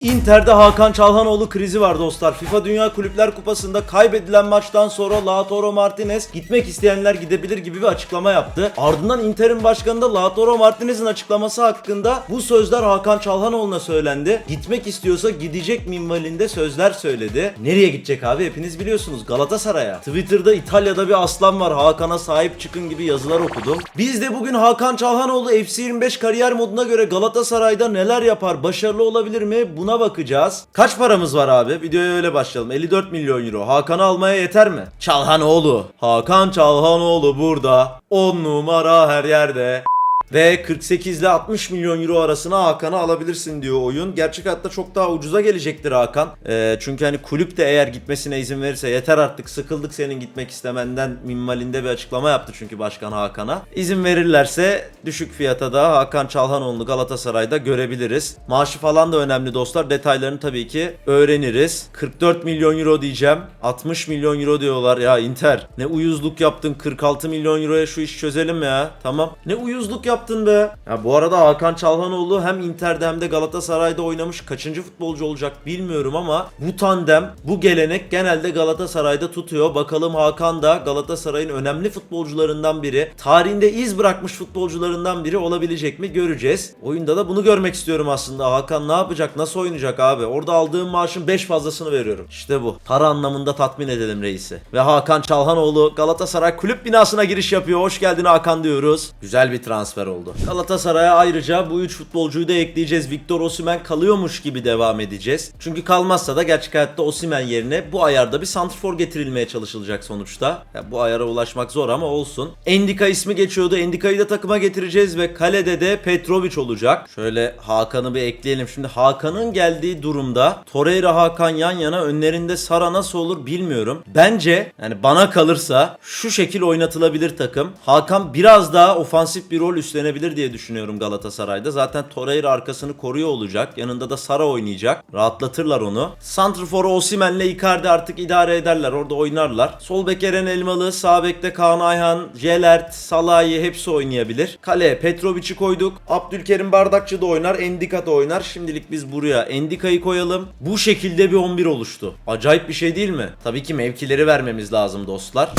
Inter'de Hakan Çalhanoğlu krizi var dostlar. FIFA Dünya Kulüpler Kupası'nda kaybedilen maçtan sonra Lautaro Martinez gitmek isteyenler gidebilir gibi bir açıklama yaptı. Ardından Inter'in başkanı da Lautaro Martinez'in açıklaması hakkında bu sözler Hakan Çalhanoğlu'na söylendi. Gitmek istiyorsa gidecek minvalinde sözler söyledi. Nereye gidecek abi hepiniz biliyorsunuz Galatasaray'a. Twitter'da İtalya'da bir aslan var Hakan'a sahip çıkın gibi yazılar okudum. Biz de bugün Hakan Çalhanoğlu FC25 kariyer moduna göre Galatasaray'da neler yapar, başarılı olabilir mi buna bakacağız. Kaç paramız var abi? Videoya öyle başlayalım. 54 milyon euro. Hakan'ı almaya yeter mi? Çalhanoğlu. Hakan Çalhanoğlu burada. 10 numara her yerde. Ve 48 ile 60 milyon euro arasına Hakan'ı alabilirsin diyor oyun. Gerçek hayatta çok daha ucuza gelecektir Hakan. Ee, çünkü hani kulüp de eğer gitmesine izin verirse yeter artık sıkıldık senin gitmek istemenden minvalinde bir açıklama yaptı çünkü başkan Hakan'a. İzin verirlerse düşük fiyata da Hakan Çalhanoğlu Galatasaray'da görebiliriz. Maaşı falan da önemli dostlar. Detaylarını tabii ki öğreniriz. 44 milyon euro diyeceğim. 60 milyon euro diyorlar ya Inter. Ne uyuzluk yaptın 46 milyon euroya şu iş çözelim ya. Tamam. Ne uyuzluk yaptın be. Ya bu arada Hakan Çalhanoğlu hem Inter'de hem de Galatasaray'da oynamış kaçıncı futbolcu olacak bilmiyorum ama bu tandem, bu gelenek genelde Galatasaray'da tutuyor. Bakalım Hakan da Galatasaray'ın önemli futbolcularından biri, tarihinde iz bırakmış futbolcularından biri olabilecek mi göreceğiz. Oyunda da bunu görmek istiyorum aslında. Hakan ne yapacak, nasıl oynayacak abi? Orada aldığım maaşın 5 fazlasını veriyorum. İşte bu. Para anlamında tatmin edelim reisi. Ve Hakan Çalhanoğlu Galatasaray kulüp binasına giriş yapıyor. Hoş geldin Hakan diyoruz. Güzel bir transfer oldu. Galatasaray'a ayrıca bu 3 futbolcuyu da ekleyeceğiz. Victor Osimhen kalıyormuş gibi devam edeceğiz. Çünkü kalmazsa da gerçek hayatta Osimhen yerine bu ayarda bir santrfor getirilmeye çalışılacak sonuçta. Ya bu ayara ulaşmak zor ama olsun. Endika ismi geçiyordu. Endika'yı da takıma getireceğiz ve kalede de Petrovic olacak. Şöyle Hakan'ı bir ekleyelim. Şimdi Hakan'ın geldiği durumda Torreira Hakan yan yana önlerinde Sara nasıl olur bilmiyorum. Bence yani bana kalırsa şu şekil oynatılabilir takım. Hakan biraz daha ofansif bir rol üstlenebilir diye düşünüyorum Galatasaray'da. Zaten Torreira arkasını koruyor olacak. Yanında da Sara oynayacak. Rahatlatırlar onu. Santrfor'u Osimhen'le Icardi artık idare ederler. Orada oynarlar. Sol bek Eren Elmalı, sağ bekte Kaan Ayhan, Jelert, Salahi hepsi oynayabilir. Kale Petrovic'i koyduk. Abdülkerim Bardakçı da oynar. Endika da oynar. Şimdilik biz buraya Endika'yı koyalım. Bu şekilde bir 11 oluştu. Acayip bir şey değil mi? Tabii ki mevkileri vermemiz lazım dostlar.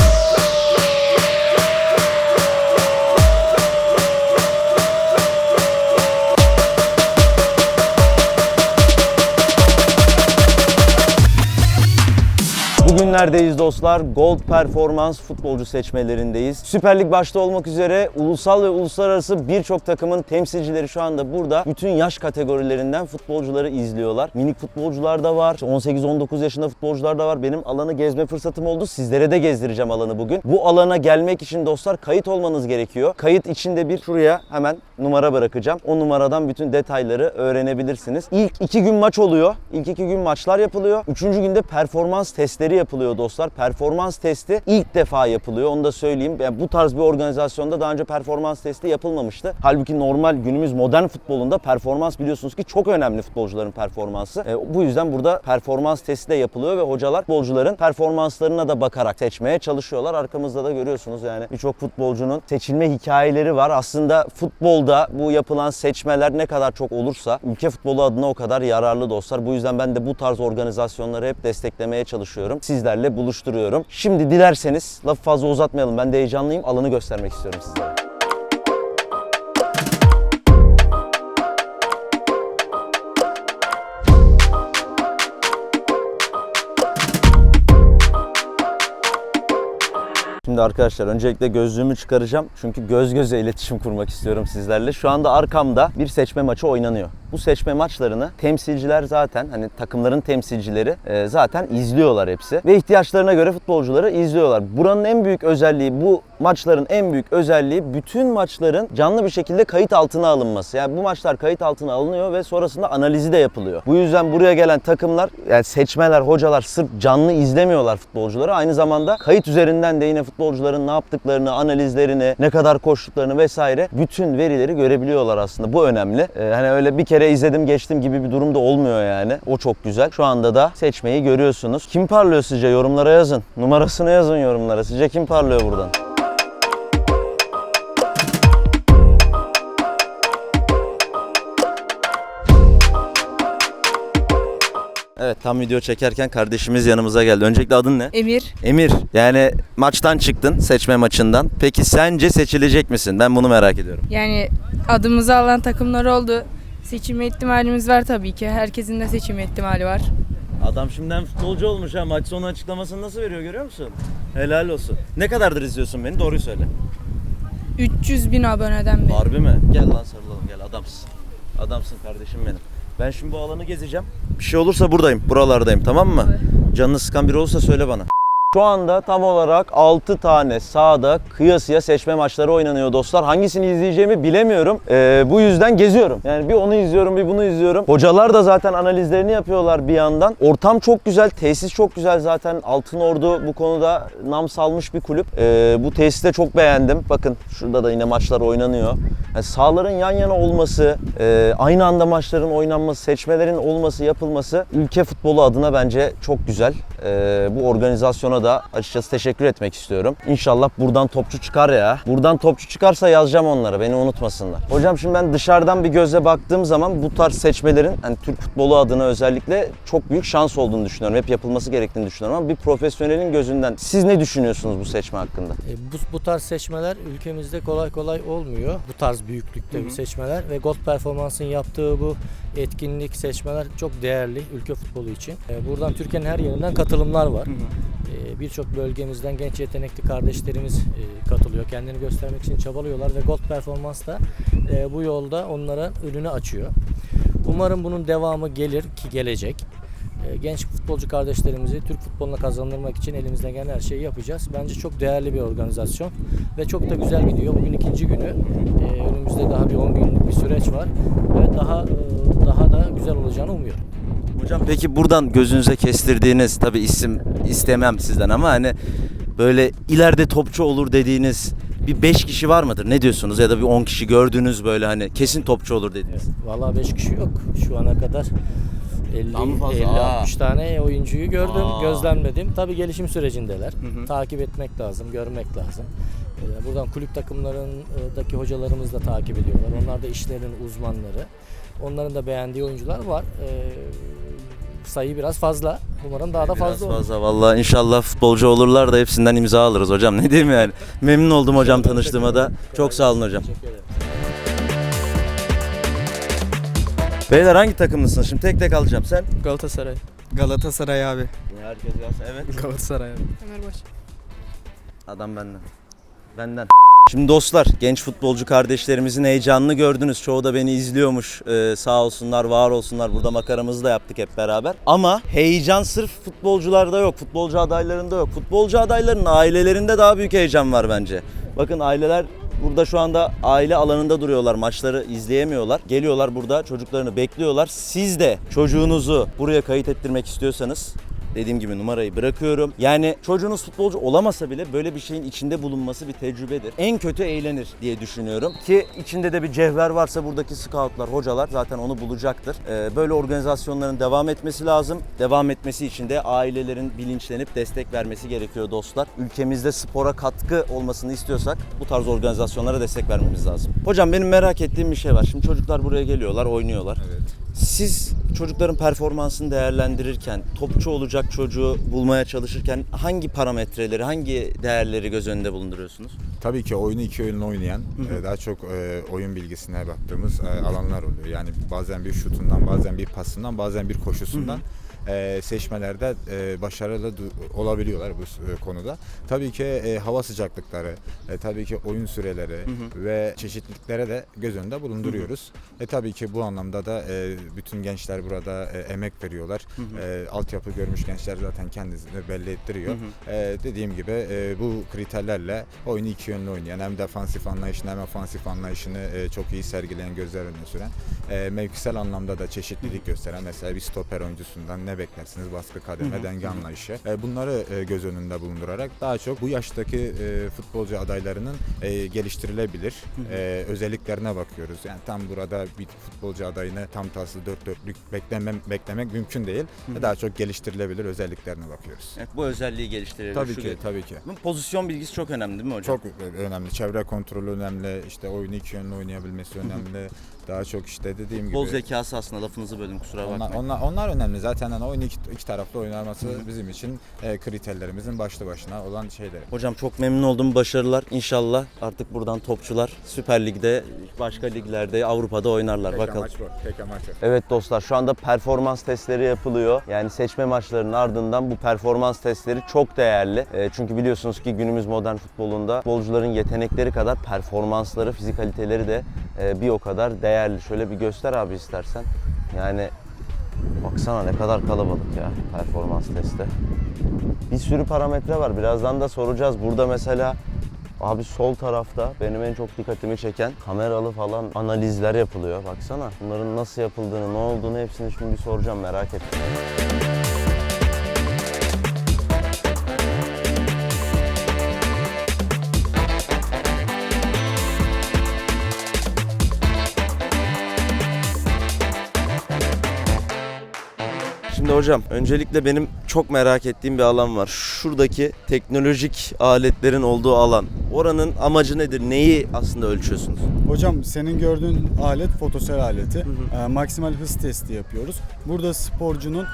Bugünlerdeyiz dostlar. Gold Performans futbolcu seçmelerindeyiz. Süper Lig başta olmak üzere ulusal ve uluslararası birçok takımın temsilcileri şu anda burada. Bütün yaş kategorilerinden futbolcuları izliyorlar. Minik futbolcular da var. 18-19 yaşında futbolcular da var. Benim alanı gezme fırsatım oldu. Sizlere de gezdireceğim alanı bugün. Bu alana gelmek için dostlar kayıt olmanız gerekiyor. Kayıt içinde bir şuraya hemen numara bırakacağım. O numaradan bütün detayları öğrenebilirsiniz. İlk iki gün maç oluyor. İlk iki gün maçlar yapılıyor. Üçüncü günde performans testleri yapılıyor dostlar. Performans testi ilk defa yapılıyor. Onu da söyleyeyim. Yani bu tarz bir organizasyonda daha önce performans testi yapılmamıştı. Halbuki normal günümüz modern futbolunda performans biliyorsunuz ki çok önemli futbolcuların performansı. E, bu yüzden burada performans testi de yapılıyor ve hocalar futbolcuların performanslarına da bakarak seçmeye çalışıyorlar. Arkamızda da görüyorsunuz yani birçok futbolcunun seçilme hikayeleri var. Aslında futbolda bu yapılan seçmeler ne kadar çok olursa ülke futbolu adına o kadar yararlı dostlar. Bu yüzden ben de bu tarz organizasyonları hep desteklemeye çalışıyorum. Sizlerle buluşturuyorum. Şimdi dilerseniz lafı fazla uzatmayalım. Ben de heyecanlıyım. Alanı göstermek istiyorum sizlere. Şimdi arkadaşlar öncelikle gözlüğümü çıkaracağım. Çünkü göz göze iletişim kurmak istiyorum sizlerle. Şu anda arkamda bir seçme maçı oynanıyor. Bu seçme maçlarını temsilciler zaten hani takımların temsilcileri e, zaten izliyorlar hepsi. Ve ihtiyaçlarına göre futbolcuları izliyorlar. Buranın en büyük özelliği bu maçların en büyük özelliği bütün maçların canlı bir şekilde kayıt altına alınması. Yani bu maçlar kayıt altına alınıyor ve sonrasında analizi de yapılıyor. Bu yüzden buraya gelen takımlar yani seçmeler, hocalar sırf canlı izlemiyorlar futbolcuları. Aynı zamanda kayıt üzerinden de yine futbolcuların ne yaptıklarını, analizlerini, ne kadar koştuklarını vesaire bütün verileri görebiliyorlar aslında. Bu önemli. Ee, hani öyle bir kere izledim geçtim gibi bir durum da olmuyor yani. O çok güzel. Şu anda da seçmeyi görüyorsunuz. Kim parlıyor sizce? Yorumlara yazın. Numarasını yazın yorumlara. Sizce kim parlıyor buradan? Evet tam video çekerken kardeşimiz yanımıza geldi. Öncelikle adın ne? Emir. Emir. Yani maçtan çıktın seçme maçından. Peki sence seçilecek misin? Ben bunu merak ediyorum. Yani adımızı alan takımlar oldu. Seçilme ihtimalimiz var tabii ki. Herkesin de seçilme ihtimali var. Adam şimdiden futbolcu olmuş ha. Maç sonu açıklamasını nasıl veriyor görüyor musun? Helal olsun. Ne kadardır izliyorsun beni? Doğruyu söyle. 300 bin aboneden beri. Harbi mi? Gel lan sarılalım gel adamsın. Adamsın kardeşim benim. Ben şimdi bu alanı gezeceğim. Bir şey olursa buradayım. Buralardayım tamam mı? Canını sıkan biri olursa söyle bana. Şu anda tam olarak 6 tane sahada kıyasıya seçme maçları oynanıyor dostlar. Hangisini izleyeceğimi bilemiyorum. Ee, bu yüzden geziyorum. Yani bir onu izliyorum bir bunu izliyorum. Hocalar da zaten analizlerini yapıyorlar bir yandan. Ortam çok güzel, tesis çok güzel zaten. Altın Ordu bu konuda nam salmış bir kulüp. Ee, bu tesisi de çok beğendim. Bakın şurada da yine maçlar oynanıyor. Yani sahaların yan yana olması, e, aynı anda maçların oynanması, seçmelerin olması, yapılması ülke futbolu adına bence çok güzel. E, bu organizasyona da açıkçası teşekkür etmek istiyorum. İnşallah buradan topçu çıkar ya. Buradan topçu çıkarsa yazacağım onlara, beni unutmasınlar. Hocam şimdi ben dışarıdan bir gözle baktığım zaman bu tarz seçmelerin hani Türk futbolu adına özellikle çok büyük şans olduğunu düşünüyorum. Hep yapılması gerektiğini düşünüyorum ama bir profesyonelin gözünden siz ne düşünüyorsunuz bu seçme hakkında? E, Bu, bu tarz seçmeler ülkemizde kolay kolay olmuyor. Bu tarz büyüklükte bir seçmeler ve Gold Performans'ın yaptığı bu etkinlik seçmeler çok değerli ülke futbolu için. E, Buradan Türkiye'nin her yerinden katılımlar var. E, Birçok bölgemizden genç yetenekli kardeşlerimiz e, katılıyor. Kendini göstermek için çabalıyorlar ve Gold Performans da e, bu yolda onlara önünü açıyor. Umarım bunun devamı gelir ki gelecek. E, Genç futbolcu kardeşlerimizi Türk futboluna kazandırmak için elimizden gelen her şeyi yapacağız. Bence çok değerli bir organizasyon ve çok da güzel gidiyor. Bugün ikinci günü. Önümüzde daha bir 10 günlük bir süreç var ve daha e, daha da güzel olacağını umuyorum. Hocam peki buradan gözünüze kestirdiğiniz tabi isim istemem sizden ama hani böyle ileride topçu olur dediğiniz bir 5 kişi var mıdır? Ne diyorsunuz? Ya da bir 10 kişi gördüğünüz böyle hani kesin topçu olur dediğiniz. Vallahi 5 kişi yok şu ana kadar. 50 Daha mı fazla? 50 Aa. 60 tane oyuncuyu gördüm, Aa. gözlemledim. Tabii gelişim sürecindeler. hı. Takip etmek lazım, görmek lazım. Buradan kulüp takımlarındaki hocalarımız da takip ediyorlar. Onlar da işlerin uzmanları. Onların da beğendiği oyuncular var. Ee, sayı biraz fazla. Umarım daha da fazla Biraz olur. fazla valla inşallah futbolcu olurlar da hepsinden imza alırız hocam. Ne diyeyim yani? Memnun oldum hocam tanıştığıma da. Çok sağ olun hocam. Teşekkür ederim. Beyler hangi takımlısın? Şimdi tek tek alacağım. Sen? Galatasaray. Galatasaray abi. Herkes. Evet. Galatasaray abi. Fenerbahçe. Adam benden. Benden. Şimdi dostlar genç futbolcu kardeşlerimizin heyecanını gördünüz. Çoğu da beni izliyormuş. Ee, sağ olsunlar, var olsunlar. Burada makaramızı da yaptık hep beraber. Ama heyecan sırf futbolcularda yok. Futbolcu adaylarında yok. Futbolcu adaylarının ailelerinde daha büyük heyecan var bence. Bakın aileler burada şu anda aile alanında duruyorlar. Maçları izleyemiyorlar. Geliyorlar burada çocuklarını bekliyorlar. Siz de çocuğunuzu buraya kayıt ettirmek istiyorsanız Dediğim gibi numarayı bırakıyorum. Yani çocuğunuz futbolcu olamasa bile böyle bir şeyin içinde bulunması bir tecrübedir. En kötü eğlenir diye düşünüyorum. Ki içinde de bir cevher varsa buradaki scoutlar, hocalar zaten onu bulacaktır. Ee, böyle organizasyonların devam etmesi lazım. Devam etmesi için de ailelerin bilinçlenip destek vermesi gerekiyor dostlar. Ülkemizde spora katkı olmasını istiyorsak bu tarz organizasyonlara destek vermemiz lazım. Hocam benim merak ettiğim bir şey var. Şimdi çocuklar buraya geliyorlar, oynuyorlar. Siz çocukların performansını değerlendirirken, topçu olacak çocuğu bulmaya çalışırken hangi parametreleri, hangi değerleri göz önünde bulunduruyorsunuz? Tabii ki oyunu iki oyunla oynayan, e, daha çok e, oyun bilgisine baktığımız e, alanlar oluyor. Yani bazen bir şutundan, bazen bir pasından, bazen bir koşusundan e, seçmelerde e, başarılı olabiliyorlar bu e, konuda. Tabii ki e, hava sıcaklıkları, e, tabii ki oyun süreleri ve çeşitliklere de göz önünde bulunduruyoruz. E tabii ki bu anlamda da e, bütün gençler burada e, emek veriyorlar. E, altyapı görmüş gençler zaten kendisini belli ettiriyor. E, dediğim gibi e, bu kriterlerle oyunu iki yönlü oynayan hem defansif anlayışını hem ofansif anlayışını e, çok iyi sergileyen gözler önüne süren e, mevkisel anlamda da çeşitlilik gösteren mesela bir stoper oyuncusundan ne beklersiniz baskı kademe denge anlayışı E, bunları e, göz önünde bulundurarak daha çok bu yaştaki e, futbolcu adaylarının e, geliştirilebilir e, özelliklerine bakıyoruz yani tam burada bir futbolcu adayını tam tası dört dörtlük beklemem, beklemek mümkün değil daha çok geliştirilebilir özelliklerine bakıyoruz. Evet, bu özelliği geliştirebilir. Tabii ki, gibi. tabii ki. Pozisyon bilgisi çok önemli değil mi hocam? Çok önemli. Çevre kontrolü önemli. işte oyunu iki yönlü oynayabilmesi önemli. Daha çok işte dediğim gibi. zekası aslında lafınızı böldüm kusura Onlar, bakmayın. onlar, onlar önemli. Zaten yana oyun iki, iki taraflı oynanması bizim için e, kriterlerimizin başlı başına olan şeyleri. Hocam çok memnun oldum. Başarılar. İnşallah artık buradan topçular Süper Lig'de, başka liglerde, Avrupa'da oynarlar. Tek Bakalım. amaç bu. Tek amaç o. Evet dostlar şu anda performans testleri yapılıyor. Yani seçme maçlarının ardından bu performans testleri çok değerli. E, çünkü biliyorsunuz ki günümüz modern futbolunda futbolcuların yetenekleri kadar performansları, fizikaliteleri de e, bir o kadar değerli. Şöyle bir göster abi istersen. Yani baksana ne kadar kalabalık ya performans testi. Bir sürü parametre var. Birazdan da soracağız. Burada mesela Abi sol tarafta benim en çok dikkatimi çeken kameralı falan analizler yapılıyor. Baksana bunların nasıl yapıldığını, ne olduğunu hepsini şimdi bir soracağım merak ettim. Hocam öncelikle benim çok merak ettiğim bir alan var. Şuradaki teknolojik aletlerin olduğu alan. Oranın amacı nedir? Neyi aslında ölçüyorsunuz? Hocam senin gördüğün alet fotosel aleti. Ee, maksimal hız testi yapıyoruz. Burada sporcunun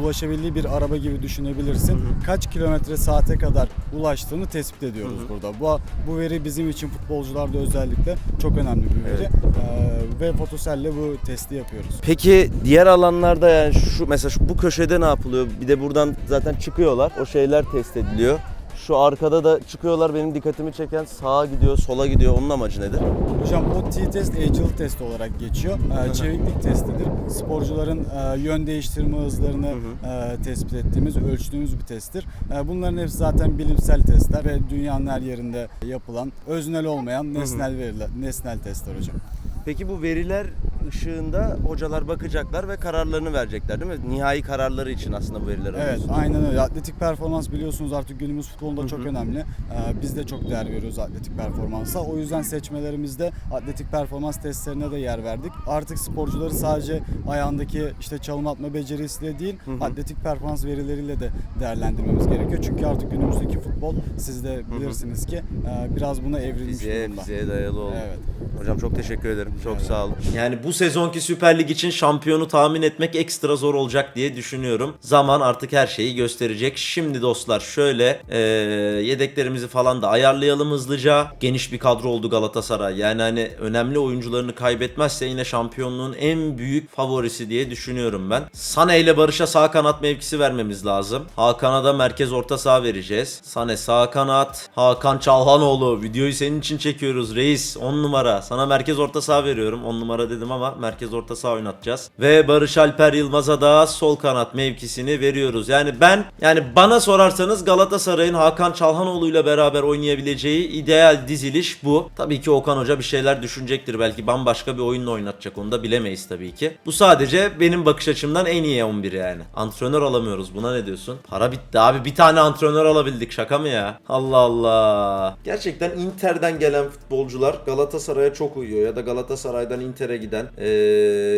ulaşabildiği bir araba gibi düşünebilirsin. Kaç kilometre saate kadar ulaştığını tespit ediyoruz burada. Bu bu veri bizim için futbolcularda özellikle çok önemli bir veri. Ee, ve fotoselle bu testi yapıyoruz. Peki diğer alanlarda yani şu mesela şu, bu köşede ne yapılıyor? Bir de buradan zaten çıkıyorlar. O şeyler test ediliyor. Şu arkada da çıkıyorlar benim dikkatimi çeken sağa gidiyor, sola gidiyor. Onun amacı nedir? Hocam o T-test agility test olarak geçiyor. Ee, çeviklik testidir. Sporcuların e, yön değiştirme hızlarını e, tespit ettiğimiz, ölçtüğümüz bir testtir. E, bunların hepsi zaten bilimsel testler ve dünyanın her yerinde yapılan, öznel olmayan nesnel veriler, nesnel testler hocam. Peki bu veriler ışığında hocalar bakacaklar ve kararlarını verecekler değil mi? Nihai kararları için aslında bu veriler Evet, aynen öyle. Atletik performans biliyorsunuz artık günümüz futbolunda çok önemli. Ee, biz de çok değer veriyoruz atletik performansa. O yüzden seçmelerimizde atletik performans testlerine de yer verdik. Artık sporcuları sadece ayağındaki işte çalım atma becerisiyle değil, atletik performans verileriyle de değerlendirmemiz gerekiyor. Çünkü artık günümüzdeki futbol siz de bilirsiniz ki e, biraz buna evrilmiş Fiziğe, durumda. fiziğe dayalı oldu. Evet. Hocam çok teşekkür ederim. Çok sağ olun. Yani bu sezonki Süper Lig için şampiyonu tahmin etmek ekstra zor olacak diye düşünüyorum. Zaman artık her şeyi gösterecek. Şimdi dostlar şöyle eee, yedeklerimizi falan da ayarlayalım hızlıca. Geniş bir kadro oldu Galatasaray. Yani hani önemli oyuncularını kaybetmezse yine şampiyonluğun en büyük favorisi diye düşünüyorum ben. Sane ile Barış'a sağ kanat mevkisi vermemiz lazım. Hakan'a da merkez orta saha vereceğiz. Sane sağ kanat. Hakan Çalhanoğlu. Videoyu senin için çekiyoruz reis. 10 numara. Sana merkez orta saha veriyorum. 10 numara dedim ama merkez orta saha oynatacağız. Ve Barış Alper Yılmaz'a da sol kanat mevkisini veriyoruz. Yani ben yani bana sorarsanız Galatasaray'ın Hakan Çalhanoğlu ile beraber oynayabileceği ideal diziliş bu. Tabii ki Okan Hoca bir şeyler düşünecektir. Belki bambaşka bir oyunla oynatacak. Onu da bilemeyiz tabii ki. Bu sadece benim bakış açımdan en iyi 11 yani. Antrenör alamıyoruz. Buna ne diyorsun? Para bitti abi. Bir tane antrenör alabildik. Şaka mı ya? Allah Allah. Gerçekten Inter'den gelen futbolcular Galatasaray'a çok uyuyor. Ya da Galatasaray'dan Inter'e giden ee,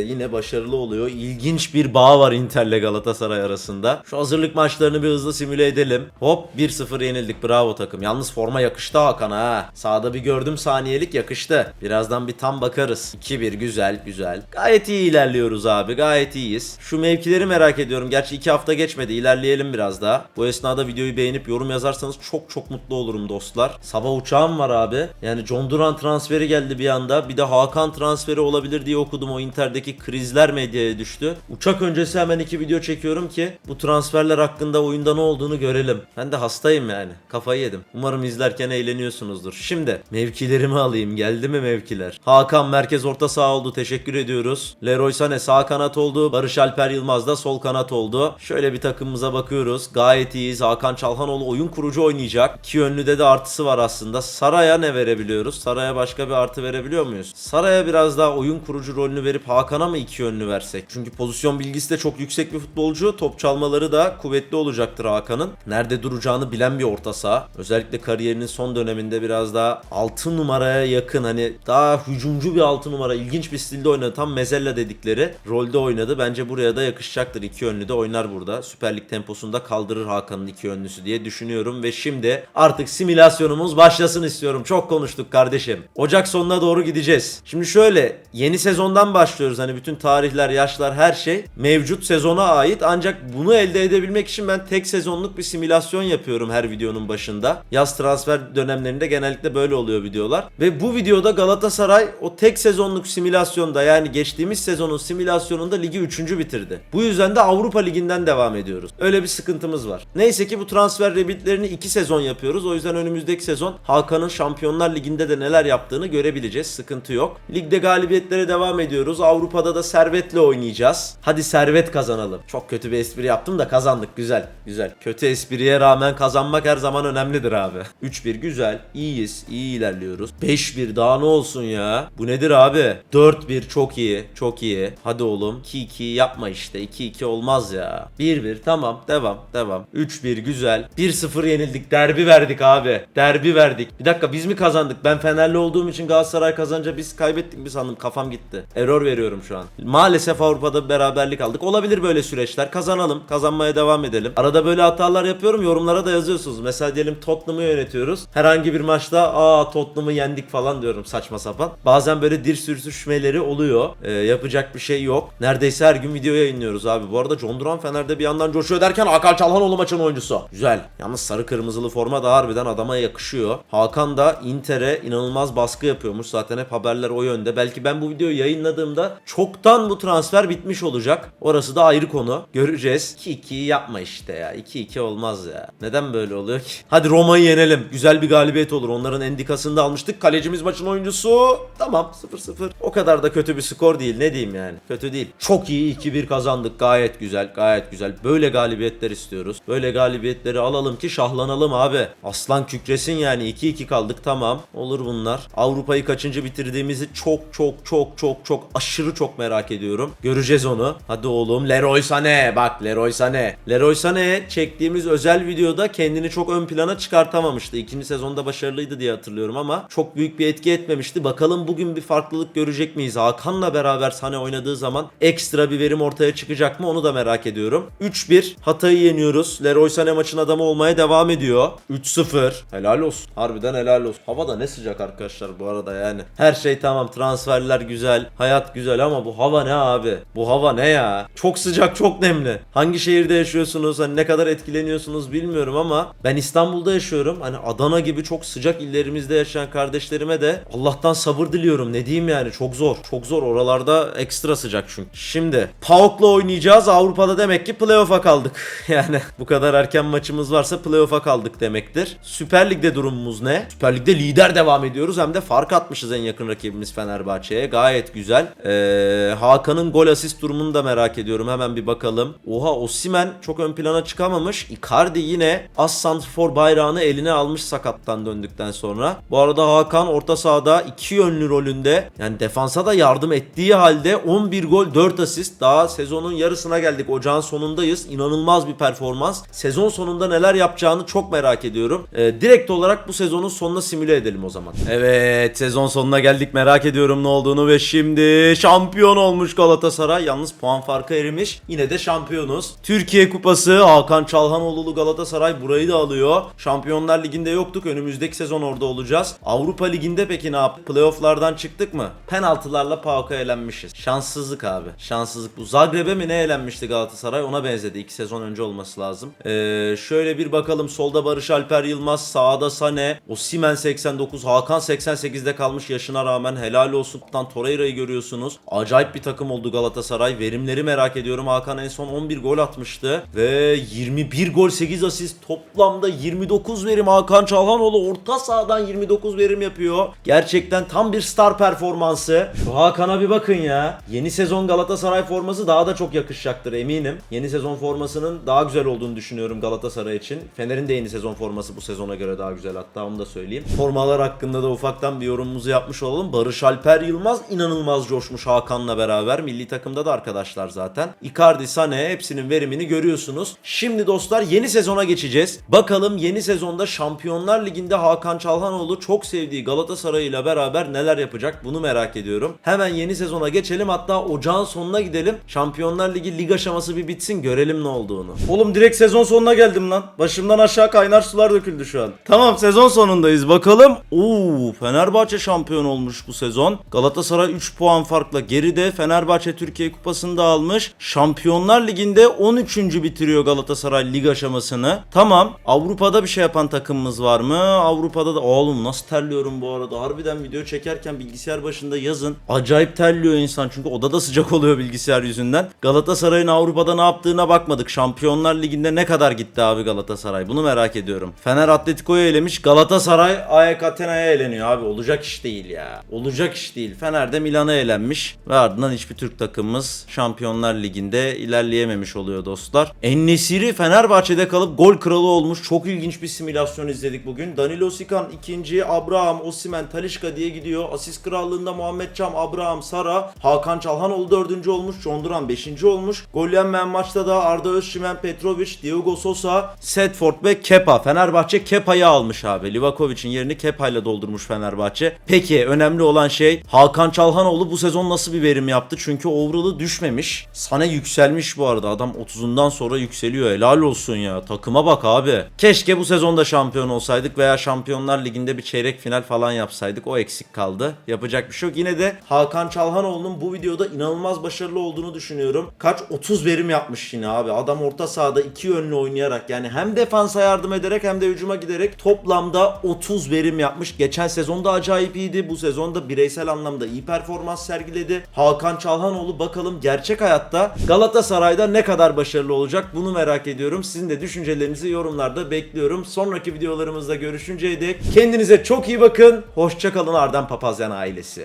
yine başarılı oluyor. İlginç bir bağ var Inter'le Galatasaray arasında. Şu hazırlık maçlarını bir hızlı simüle edelim. Hop 1-0 yenildik. Bravo takım. Yalnız forma yakıştı Hakan'a ha. Sağda bir gördüm saniyelik yakıştı. Birazdan bir tam bakarız. 2-1 güzel güzel. Gayet iyi ilerliyoruz abi. Gayet iyiyiz. Şu mevkileri merak ediyorum. Gerçi 2 hafta geçmedi. İlerleyelim biraz daha. Bu esnada videoyu beğenip yorum yazarsanız çok çok mutlu olurum dostlar. Sabah uçağım var abi. Yani John Duran transferi geldi bir anda. Bir de Hakan transferi olabilir diye okudum. O Inter'deki krizler medyaya düştü. Uçak öncesi hemen iki video çekiyorum ki bu transferler hakkında oyunda ne olduğunu görelim. Ben de hastayım yani. Kafayı yedim. Umarım izlerken eğleniyorsunuzdur. Şimdi mevkilerimi alayım. Geldi mi mevkiler? Hakan merkez orta saha oldu. Teşekkür ediyoruz. Leroy Sané sağ kanat oldu. Barış Alper Yılmaz da sol kanat oldu. Şöyle bir takımımıza bakıyoruz. Gayet iyiyiz. Hakan Çalhanoğlu oyun kurucu oynayacak. İki yönlüde de artısı var aslında. Saray'a ne verebiliyoruz? Saray'a başka bir artı verebiliyor muyuz? Saray'a biraz daha oyun kurucu rolünü verip Hakan'a mı iki yönlü versek? Çünkü pozisyon bilgisi de çok yüksek bir futbolcu. Top çalmaları da kuvvetli olacaktır Hakan'ın. Nerede duracağını bilen bir orta saha. Özellikle kariyerinin son döneminde biraz daha 6 numaraya yakın hani daha hücumcu bir 6 numara ilginç bir stilde oynadı. Tam Mezella dedikleri rolde oynadı. Bence buraya da yakışacaktır. İki yönlü de oynar burada. Süper Lig temposunda kaldırır Hakan'ın iki yönlüsü diye düşünüyorum ve şimdi artık simülasyonumuz başlasın istiyorum. Çok konuştuk kardeşim. Ocak sonuna doğru gideceğiz. Şimdi şöyle yeni sezon sezondan başlıyoruz. Hani bütün tarihler, yaşlar, her şey mevcut sezona ait. Ancak bunu elde edebilmek için ben tek sezonluk bir simülasyon yapıyorum her videonun başında. Yaz transfer dönemlerinde genellikle böyle oluyor videolar. Ve bu videoda Galatasaray o tek sezonluk simülasyonda yani geçtiğimiz sezonun simülasyonunda ligi 3. bitirdi. Bu yüzden de Avrupa Ligi'nden devam ediyoruz. Öyle bir sıkıntımız var. Neyse ki bu transfer rebitlerini 2 sezon yapıyoruz. O yüzden önümüzdeki sezon Hakan'ın Şampiyonlar Ligi'nde de neler yaptığını görebileceğiz. Sıkıntı yok. Ligde galibiyetlere devam ediyoruz. Avrupa'da da servetle oynayacağız. Hadi servet kazanalım. Çok kötü bir espri yaptım da kazandık. Güzel. Güzel. Kötü espriye rağmen kazanmak her zaman önemlidir abi. 3-1 güzel. İyiyiz. iyi ilerliyoruz. 5-1 daha ne olsun ya? Bu nedir abi? 4-1 çok iyi. Çok iyi. Hadi oğlum. 2-2 yapma işte. 2-2 olmaz ya. 1-1 tamam. Devam. Devam. 3-1 güzel. 1-0 yenildik. Derbi verdik abi. Derbi verdik. Bir dakika biz mi kazandık? Ben Fenerli olduğum için Galatasaray kazanınca biz kaybettik mi sandım? Kafam gitti. Error veriyorum şu an. Maalesef Avrupa'da beraberlik aldık. Olabilir böyle süreçler. Kazanalım. Kazanmaya devam edelim. Arada böyle hatalar yapıyorum. Yorumlara da yazıyorsunuz. Mesela diyelim Tottenham'ı yönetiyoruz. Herhangi bir maçta aa Tottenham'ı yendik falan diyorum saçma sapan. Bazen böyle dir sürtüşmeleri oluyor. Ee, yapacak bir şey yok. Neredeyse her gün video yayınlıyoruz abi. Bu arada John Duran Fener'de bir yandan coşuyor derken Hakan Çalhanoğlu maçın oyuncusu. Güzel. Yalnız sarı kırmızılı forma da harbiden adama yakışıyor. Hakan da Inter'e inanılmaz baskı yapıyormuş. Zaten hep haberler o yönde. Belki ben bu videoyu yayınladığımda çoktan bu transfer bitmiş olacak. Orası da ayrı konu. Göreceğiz. 2-2 yapma işte ya. 2-2 olmaz ya. Neden böyle oluyor ki? Hadi Roma'yı yenelim. Güzel bir galibiyet olur. Onların endikasını da almıştık. Kalecimiz maçın oyuncusu. Tamam 0-0. O kadar da kötü bir skor değil. Ne diyeyim yani. Kötü değil. Çok iyi 2-1 kazandık. Gayet güzel. Gayet güzel. Böyle galibiyetler istiyoruz. Böyle galibiyetleri alalım ki şahlanalım abi. Aslan kükresin yani. 2-2 kaldık tamam. Olur bunlar. Avrupa'yı kaçıncı bitirdiğimizi çok çok çok çok çok aşırı çok merak ediyorum. Göreceğiz onu. Hadi oğlum Leroy Sané. Bak Leroy Sané. Leroy Sané çektiğimiz özel videoda kendini çok ön plana çıkartamamıştı. İkinci sezonda başarılıydı diye hatırlıyorum ama çok büyük bir etki etmemişti. Bakalım bugün bir farklılık görecek miyiz? Hakan'la beraber Sané oynadığı zaman ekstra bir verim ortaya çıkacak mı onu da merak ediyorum. 3-1 Hatay'ı yeniyoruz. Leroy Sané maçın adamı olmaya devam ediyor. 3-0. Helal olsun. Harbiden helal olsun. Hava da ne sıcak arkadaşlar bu arada yani. Her şey tamam. Transferler güzel. Hayat güzel ama bu hava ne abi? Bu hava ne ya? Çok sıcak, çok nemli. Hangi şehirde yaşıyorsunuz? Hani ne kadar etkileniyorsunuz bilmiyorum ama ben İstanbul'da yaşıyorum. Hani Adana gibi çok sıcak illerimizde yaşayan kardeşlerime de Allah'tan sabır diliyorum. Ne diyeyim yani? Çok zor. Çok zor. Oralarda ekstra sıcak çünkü. Şimdi PAOK'la oynayacağız. Avrupa'da demek ki playoff'a kaldık. Yani bu kadar erken maçımız varsa playoff'a kaldık demektir. Süper Lig'de durumumuz ne? Süper Lig'de lider devam ediyoruz. Hem de fark atmışız en yakın rakibimiz Fenerbahçe'ye. Gayet güzel. Ee, Hakan'ın gol asist durumunu da merak ediyorum. Hemen bir bakalım. Oha Osimen çok ön plana çıkamamış. Icardi yine as santrfor bayrağını eline almış sakattan döndükten sonra. Bu arada Hakan orta sahada iki yönlü rolünde yani defansa da yardım ettiği halde 11 gol 4 asist. Daha sezonun yarısına geldik. Ocağın sonundayız. İnanılmaz bir performans. Sezon sonunda neler yapacağını çok merak ediyorum. Ee, direkt olarak bu sezonun sonuna simüle edelim o zaman. Evet sezon sonuna geldik. Merak ediyorum ne olduğunu ve şimdi şampiyon olmuş Galatasaray. Yalnız puan farkı erimiş. Yine de şampiyonuz. Türkiye Kupası Hakan Çalhanoğlu Galatasaray burayı da alıyor. Şampiyonlar Ligi'nde yoktuk. Önümüzdeki sezon orada olacağız. Avrupa Ligi'nde peki ne yaptık? Playoff'lardan çıktık mı? Penaltılarla PAOK'a elenmişiz. Şanssızlık abi. Şanssızlık bu. Zagreb'e mi ne elenmişti Galatasaray? Ona benzedi. 2 sezon önce olması lazım. Ee, şöyle bir bakalım. Solda Barış Alper Yılmaz. Sağda Sane. Osimen 89. Hakan 88'de kalmış yaşına rağmen. Helal olsun. Kaptan Torreira'yı görüyorsunuz. Acayip bir takım oldu Galatasaray. Verimleri merak ediyorum. Hakan en son 11 gol atmıştı. Ve 21 gol 8 asist. Toplamda 29 verim. Hakan Çalhanoğlu orta sahadan 29 verim yapıyor. Gerçekten tam bir star performansı. Şu Hakan'a bir bakın ya. Yeni sezon Galatasaray forması daha da çok yakışacaktır eminim. Yeni sezon formasının daha güzel olduğunu düşünüyorum Galatasaray için. Fener'in de yeni sezon forması bu sezona göre daha güzel hatta onu da söyleyeyim. Formalar hakkında da ufaktan bir yorumumuzu yapmış olalım. Barış Alper Yılmaz inanılmaz coşmuş Hakan'la beraber. Milli takımda da arkadaşlar zaten. Icardi, Sané hepsinin verimini görüyorsunuz. Şimdi dostlar yeni sezona geçeceğiz. Bakalım yeni sezonda Şampiyonlar Ligi'nde Hakan Çalhanoğlu çok sevdiği Galatasaray ile beraber neler yapacak bunu merak ediyorum. Hemen yeni sezona geçelim hatta ocağın sonuna gidelim. Şampiyonlar Ligi lig aşaması bir bitsin görelim ne olduğunu. Oğlum direkt sezon sonuna geldim lan. Başımdan aşağı kaynar sular döküldü şu an. Tamam sezon sonundayız bakalım. Oo Fenerbahçe şampiyon olmuş bu sezon. Galatasaray 3 3 puan farkla geride. Fenerbahçe Türkiye Kupası'nda almış. Şampiyonlar Ligi'nde 13. bitiriyor Galatasaray lig aşamasını. Tamam. Avrupa'da bir şey yapan takımımız var mı? Avrupa'da da oğlum nasıl terliyorum bu arada. Harbiden video çekerken bilgisayar başında yazın. Acayip terliyor insan çünkü odada sıcak oluyor bilgisayar yüzünden. Galatasaray'ın Avrupa'da ne yaptığına bakmadık. Şampiyonlar Ligi'nde ne kadar gitti abi Galatasaray? Bunu merak ediyorum. Fener Atletico'yu elemiş. Galatasaray AEK Atena'ya eleniyor abi. Olacak değil ya. Olacak iş değil. Fener de Milan'a elenmiş. Ve ardından hiçbir Türk takımımız Şampiyonlar Ligi'nde ilerleyememiş oluyor dostlar. Ennesiri Fenerbahçe'de kalıp gol kralı olmuş. Çok ilginç bir simülasyon izledik bugün. Danilo Sikan ikinci, Abraham, Osimen, Talişka diye gidiyor. Asist krallığında Muhammed Cam, Abraham, Sara, Hakan Çalhanoğlu dördüncü olmuş. John Duran beşinci olmuş. Gol maçta da Arda Özçimen, Petrovic, Diogo Sosa, Setford ve Kepa. Fenerbahçe Kepa'yı almış abi. Livakovic'in yerini Kepa ile doldurmuş Fenerbahçe. Peki önemli olan şey Hakan Çalhanoğlu bu sezon nasıl bir verim yaptı? Çünkü overall'ı düşmemiş. Sana yükselmiş bu arada. Adam 30'undan sonra yükseliyor. Helal olsun ya. Takıma bak abi. Keşke bu sezonda şampiyon olsaydık veya Şampiyonlar Ligi'nde bir çeyrek final falan yapsaydık. O eksik kaldı. Yapacak bir şey yok. Yine de Hakan Çalhanoğlu'nun bu videoda inanılmaz başarılı olduğunu düşünüyorum. Kaç 30 verim yapmış yine abi. Adam orta sahada iki yönlü oynayarak yani hem defansa yardım ederek hem de hücuma giderek toplamda 30 verim yapmış. Geçen sezonda acayip iyiydi. Bu sezonda bireysel anlamda iyi performans sergiledi. Hakan Çalhanoğlu bakalım gerçek hayatta Galatasaray'da ne kadar başarılı olacak bunu merak ediyorum. Sizin de düşüncelerinizi yorumlarda bekliyorum. Sonraki videolarımızda görüşünceye dek kendinize çok iyi bakın. Hoşçakalın Arden Papazyan ailesi.